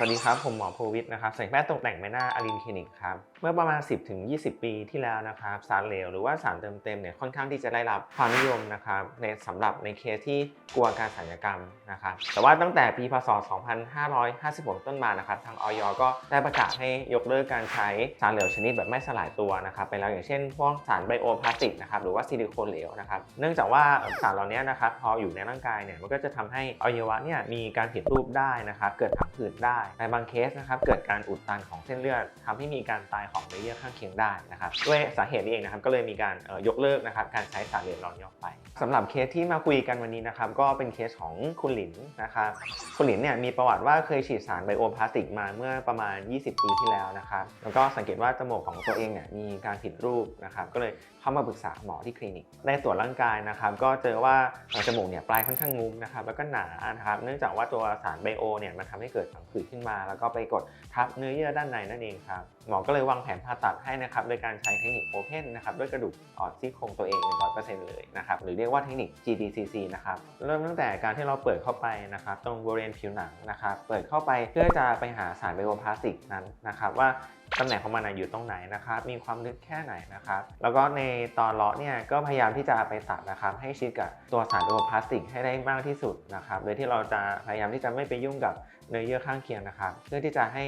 สวัสดีครับ ผมหมอโพวิทย์นะครับศัลยแพทย์ตกแต่งใบหน้าอารินคลินิกครับ เมื่อประมาณ 10ถึง20 ปีที่แล้วนะครับ สารเหลวหรือว่าสารเติมเต็มเนี่ยค่อนข้างที่จะได้รับความนิยมนะครับในสำหรับในเคสที่กลัวการศัลยกรรมนะครับ แต่ว่าตั้งแต่ปีพศ 2556 ต้นมานะครับ ทางออยก็ได้ประกาศให้ยกเลิกการใช้สารเหลวชนิดแบบไม่สลายตัวนะครับไปแล้วอย่างเช่นพวกสารไบโอพลาสติกนะครับหรือว่าซิลิโคนเหลวนะครับ เนื่องจากว่าสารเหล่านี้นะครับพออยู่ในร่างกายเนี่ยมันก็จะทำให้อวัยวะเนี่ยมีการผิดรูปได้นะครับเกิดผังผืดได้ในบางเคสนะครับเกิดการอุดตันของเส้นเลือดทำให้มีการตายของเนื้อเยื่อข้างเคียงได้นะครับด้วยสาเหตุนี้เองนะครับก็เลยมีการยกเลิกนะครับการใช้สารเหลวเหล่านี้อกไปสำหรับเคสที่มาคุยกันวันนี้นะครับก็เป็นเคสของคุณหลินนะครับคุณหลินเนี่ยมีประวัติว่าเคยฉีดสารไบโอพลาสติกมาเมื่อประมาณ 20 ปีที่แล้วนะครับแล้วก็สังเกตว่าจมูกของตัวเองเนี่ยมีการผิดรูปนะครับก็เลยเข้ามาปรึกษาหมอที่คลินิกในตรวจร่างกายนะครับก็เจอว่าจมูกเนี่ยปลายค่อนข้างงุ้มนะครับแล้วก็หนานะครับเนื่องจากว่าตัวสารไบโอเนี่ยมันทำให้เกิดผังผืดขึ้นมา แล้วก็ไปกดทับเนื้อเยื่อด้านในนั่นเองครับหมอก็เลยวางแผนผ่าตัดให้นะครับโดยการใช้เทคนิคโอเพนนะครับด้วยกระดูกอ่อนซี่โครงตัวเอง 100%เลยนะครับหรือเรียกว่าเทคนิค GDCC นะครับเริ่มตั้งแต่การที่เราเปิดเข้าไปนะครับตรงบริเวณผิวหนังนะครับเปิดเข้าไปเพื่อจะไปหาสารไบโอพลาสติกนั้นนะครับว่าตำแหน่งของมันอยู่ตรงไหนนะครับ มีความลึกแค่ไหนนะครับ แล้วก็ในตอนเลาะเนี่ยก็พยายามที่จะไปตัดนะครับ ให้ชิดกับตัวสารโอพลาสติกให้ได้มากที่สุดนะครับ โดยที่เราจะพยายามที่จะไม่ไปยุ่งกับเนื้อเยื่อข้างเคียงนะครับเพื่อที่จะให้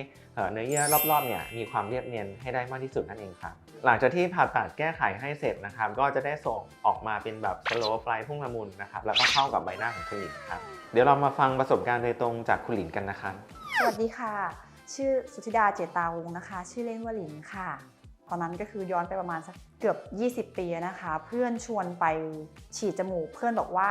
เนื้อเยื่อรอบๆเนี่ยมีความเรียบเนียนให้ได้มากที่สุดนั่นเองครับหลังจากที่ผ่าตัดแก้ไขให้เสร็จนะครับ ก็จะได้ส่งออกมาเป็นแบบสโลว์ไฟพุ่งละมุนนะครับแล้วก็เข้ากับใบหน้าของคุณหลินครับเดี๋ยวเรามาฟังประสบการณ์โดยตรงจากคุณหลินกันนะครับสวัสดีค่ะ ชื่อสุธิดาเจตาวงศ์นะคะ ชื่อเล่นว่าหลินค่ะ ตอนนั้นก็คือย้อนไปประมาณสักเกือบ 20 ปีนะคะ เพื่อนชวนไปฉีดจมูก เพื่อนบอกว่า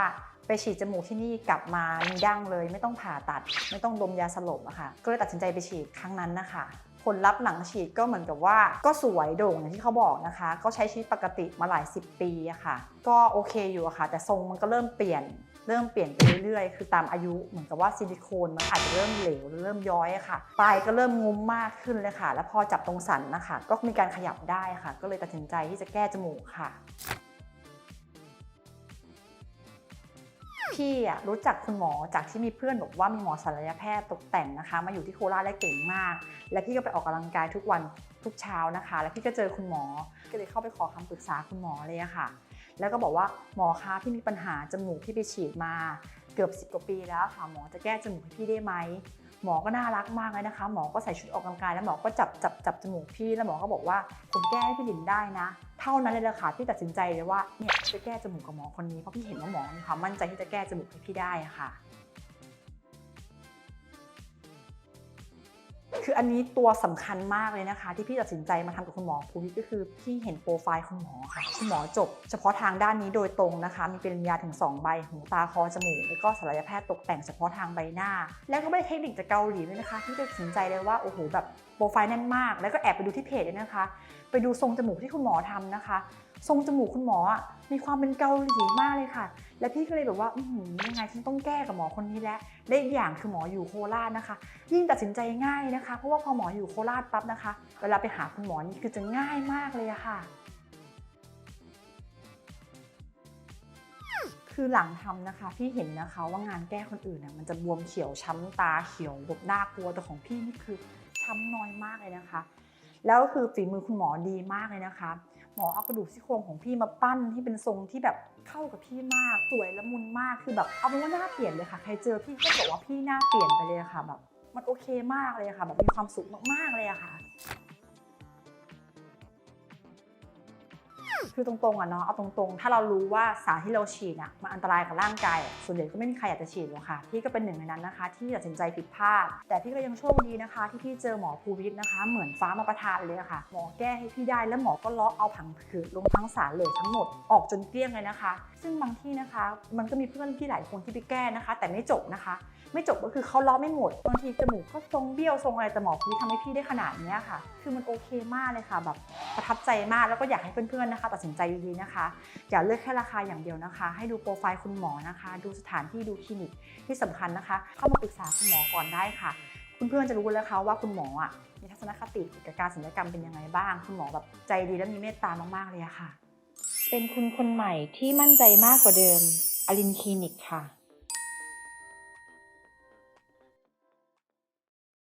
ไปฉีดจมูกที่นี่กลับมามีดั้งเลย ไม่ต้องผ่าตัด ไม่ต้องดมยาสลบอะค่ะ ก็เลยตัดสินใจไปฉีดครั้งนั้นนะคะผลลัพธ์หลังฉีดก็เหมือนกับว่าก็สวยโด่งอย่างที่เขาบอกนะคะ ก็ใช้ชีวิตปกติมาหลาย 10 ปีอะค่ะ ก็โอเคอยู่อะค่ะ แต่ทรงมันก็เริ่มเปลี่ยน เริ่มเปลี่ยนไปเรื่อยๆ คือตามอายุเหมือนกับว่าซิลิโคนมันอาจจะเริ่มเหลวเริ่มย้อยอะค่ะ ปลายก็เริ่มงุ้มมากขึ้นเลยค่ะ แล้วพอจับตรงสันนะคะก็มีการขยับได้ค่ะ ก็เลยตัดสินใจที่จะแก้จมูกค่ะ พี่อะรู้จักคุณหมอจากที่มีเพื่อนบอกว่ามีหมอศัลยแพทย์ตกแต่งนะคะ มาอยู่ที่โคราชและเก่งมาก และพี่ก็ไปออกกำลังกายทุกวันทุกเช้านะคะ แล้วพี่ก็เจอคุณหมอก็เลยเข้าไปขอคำปรึกษาคุณหมอเลยอะค่ะ แล้วก็บอกว่าหมอคะพี่มีปัญหาจมูกพี่ไปฉีดมา เกือบ10กว่าปีแล้วค่ะหมอจะแก้จมูกให้พี่ได้ไหม หมอก็น่ารักมากเลยนะคะ หมอก็ใส่ชุดออกกำลังกายแล้วหมอก็จับจับจับจมูกพี่แล้วหมอก็บอกว่าผมแก้ให้พี่ลินได้นะ เท่านั้นเลยละค่ะที่ตัดสินใจเลยว่าเนี่ยจะแก้จมูกกับหมอคนนี้เพราะพี่เห็นว่าหมอมีความมั่นใจที่จะแก้จมูกให้พี่ได้ะค่ะ คืออันนี้ตัวสำคัญมากเลยนะคะ ที่พี่ตัดสินใจมาทำกับคุณหมอภูวิก็คือพี่เห็นโปรไฟล์คุณหมอค่ะ คุณหมอจบ เฉพาะทางด้านนี้โดยตรงนะคะ มีเปริญญาถึง 2 ใบหูตาคอจมูก แล้วก็ศัลยแพทย์ตกแต่งเฉพาะทางใบหน้า แล้วก็ไม่ได้เทคนิคจากเกาหลีเลยนะคะ ที่ตัดสินใจเลยว่าโอ้โหแบบโปรไฟล์แน่นมาก แล้วก็แอบไปดูที่เพจเลยนะคะ ไปดูทรงจมูกที่คุณหมอทำนะคะ ทรงจมูกคุณหมออะมีความเป็นเกาหลีมากเลยค่ะ และพี่ก็เลยแบบว่าอืยังไงฉันต้องแก้กับหมอคนนี้แล้วและอีกอย่างคือหมออยู่โคราชนะคะ ยิ่งตัดสินใจง่ายนะคะ เพราะว่าพอหมออยู่โคราชปั๊บนะคะ เวลาไปหาคุณหมอนี่คือจะง่ายมากเลยค่ะ คือหลังทำนะคะ พี่เห็นนะคะว่างานแก้คนอื่นน่ะมันจะบวมเขียวช้ำตาเขียวแบบน่ากลัวแต่ของพี่นี่คือช้ำน้อยมากเลยนะคะ แล้วก็คือฝีมือคุณหมอดีมากเลยนะคะ มอเอากระดูกซี่โครงของพี่มาปั้นที่เป็นทรงที่แบบเข้ากับพี่มากสวยละมุนมากคือแบบเอาเป็นว่าหน้าเปลี่ยนเลยค่ะใครเจอพี่ก็บอกว่าพี่หน้าเปลี่ยนไปเลยค่ะแบบมันโอเคมากเลยค่ะ แบบมีความสุขมากๆเลยอะค่ะ คือตรงๆอะเนาะเอาตรงๆ ถ้าเรารู้ว่าสารที่เราฉีดอะมันอันตรายกับร่างกายส่วนใหญ่ก็ไม่มีใครอยากจะฉีดหรอกค่ะพี่ก็เป็นหนึ่งในนั้นนะคะ ที่ตัดสินใจผิดพลาด แต่พี่ก็ยังโชคดีนะคะ ที่พี่เจอหมอภูวิทย์นะคะ เหมือนฟ้ามาประทานเลยะค่ะ หมอแก้ให้พี่ได้แล้วหมอก็เลาะเอาผังผืดลงทั้งสารเหลวทั้งหมดออกจนเกลี้ยงเลยนะคะ ซึ่งบางที่นะคะ มันก็มีเพื่อนพี่หลายคนที่ไปแก้นะคะ แต่ไม่จบนะคะ ไม่จบก็คือเขาเลาะไม่หมดบางทีจมูกก็ทรงเบี้ยวทรงอะไรแต่หมอพี่ทำให้พี่ได้ขนาดนี้ค่ะ คือมันโอเคมากเลยค่ะแบบประทับใจมากแล้วก็อยากให้เพื่อนๆนะคะ ตัดสินใจดีๆนะคะ อย่าเลือกแค่ราคาอย่างเดียวนะคะ ให้ดูโปรไฟล์คุณหมอนะคะ ดูสถานที่ดูคลินิกที่สำคัญนะคะ เข้ามาปรึกษาคุณหมอก่อนได้ค่ะเพื่อนๆจะรู้แล้วค่ะว่าคุณหมออะมีทัศนคติเกี่ยวกับการศัลยกรรมเป็นยังไงบ้าง คุณหมอแบบใจดีและมีเมตตามากๆเลยอะค่ะ เป็นคุณคนใหม่ที่มั่นใจมากกว่าเดิมอลินคลินิกค่ะ